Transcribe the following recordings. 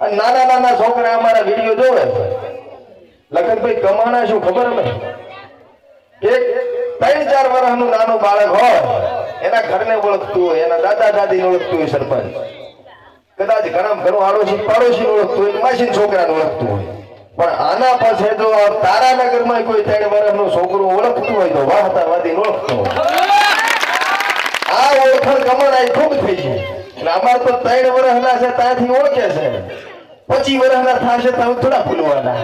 નાના નાના છોકરા અમારા વીડિયો જોવે લખનભાઈ, કમાણા શું ખબર અમે? એક ત્રણ ચાર વર્ષનું નાનું બાળક હોય, એના ઘરને ઓળખતું હોય, એના દાદા દાદીને ઓળખતું હોય સરપંચ. કદાચ ઘણા ઘણું આડોશી પાડોશી ઓળખતું હોય માસીન છોકરાને ઓળખતું હોય. પણ આના પાસે જો તારાનગરમાં કોઈ ત્રણ વર્ષનું છોકરો ઓળખતું હોય તો વાહતાવાદી ઓળખતો આ ઓળખણ કમણાઈ ખૂબ થઈ છે એટલે અમાર તો ત્રણ વર્ષના છે, ત્યાંથી ઓળખે છે. પચીસ વર્ષના થશે તો થોડા ભૂલવાના.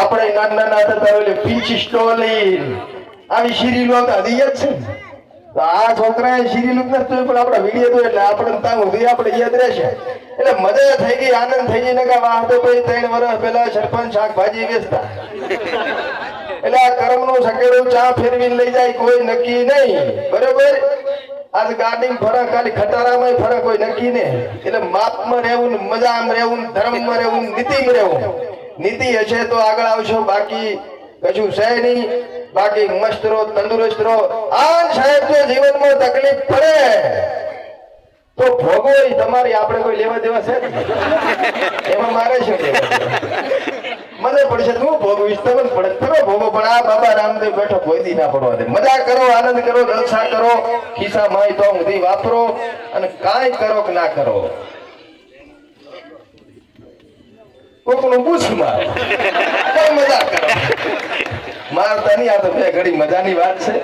આપણે નાના નાના હતા ઓલી પીચ સ્ટોલી આવી શીરી લોક આવી જ છે ને? આ છોકરાએ શીરી લુક નથી પણ આપણે વીડિયો જોયો એટલે આપણે ત્યાં ઊભી આપણે યાદ રહેશે. એટલે મજા થઈ ગઈ, આનંદ થઈ ગઈ ને કે વાહ, તો ભાઈ ત્રણ વર્ષ પહેલા સરપંચ શાકભાજી વેચતા. એટલે આ કર્મનું સકેડું ચા ફેરવીને લઈ જાય, કોઈ નક્કી નહીં. બરોબર? આજ ગાડી ફરક, ખાલી ખટારામાં ફરક કોઈ નક્કી નહીં. એટલે માપમાં રહેવું મજામાં રહેવું ધર્મમાં રહેવું નીતિ નીતિમાં રહેવું. નીતિ હશે તો આગળ આવશો, બાકી કશું છે નહીં. બાકી મસ્ત રહો, તંદુરસ્ત રહો. આ સાહેબ, જો જીવનમાં તકલીફ પડે, તો ભોગવો તમારી આપણે કોઈ લેવા દેવા છે? એમાં મારે શું મને પડશે હું ભોગવીશ, તમને પડે. તમે ભોગો, પણ આ બાબા રામદેવ બેઠો કોઈ ના પડવા દે. મજા કરો, આનંદ કરો રક્ષા કરો. ખિસ્સા માય તો સુધી વાપરો અને કાંઈ કરો કે ના કરો. કોકનું પૂછ માર. મજા કરો. મારતા નહીં આ તો બે ઘડી મજાની વાત છે.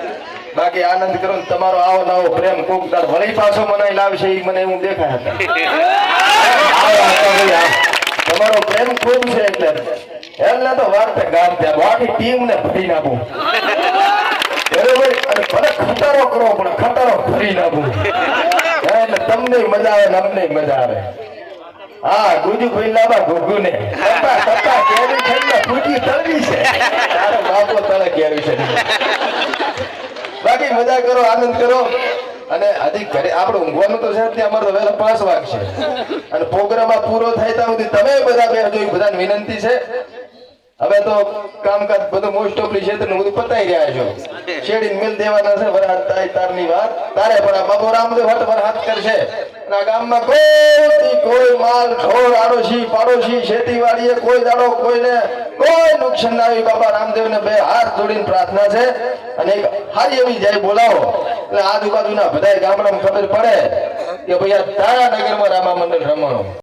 બાકી આનંદ કરો તમારો આવો નવો પ્રેમ કોક તાર વળી પાછો મને લાવશે એ મને હું દેખાય હતા. તમારો પ્રેમ ખૂબ છે એટલે. એટલે તો વાર્તા ગામ ત્યાં. બાકી ટીમ ને ભરી નાખું ખટારો કરો, પણ ખટારો ભરી નાખું એટલે તમને મજા આવે અમને મજા આવે. હા, ગુજુ ભાઈ ગુગુ ને કેરી છે ને તળવી છે. બાપો છે બાકી મજા કરો, આનંદ કરો. અને હજી ઘરે આપણે ઊંઘવાનું તો છે ત્યાં, અમારો વહેલા પાંચ વાગશે. અને પ્રોગ્રામ પૂરો થાય ત્યાં સુધી તમે બધા બે હજુ બધાને વિનંતી છે. હવે તો કામકાજ બધું મોસ્ટ ઓફલી ક્ષેત્રનું બધું પતાઈ રહ્યા છો. શેડી મિલ દેવાના છે, વરહાદ તાય, તારની વાત. તારે પણ આ બાબુ રામદેવ હાથ પર હાથ કરશે. અને ગામમાં કોઈ કોઈ માલ ઢોર આડોશી, પાડોશી, ખેતીવાડીએ કોઈ દાડો કોઈને કોઈ નુકસાન ના આવ્યું બાબા રામદેવને બે હાથ જોડીને પ્રાર્થના છે. અને હારી એવી જાય, બોલાવો. એટલે આજુબાજુના બધા ગામડામાં ખબર પડે કે ભાઈ આ તારા નગરમાં રામા મંડળ રમણો.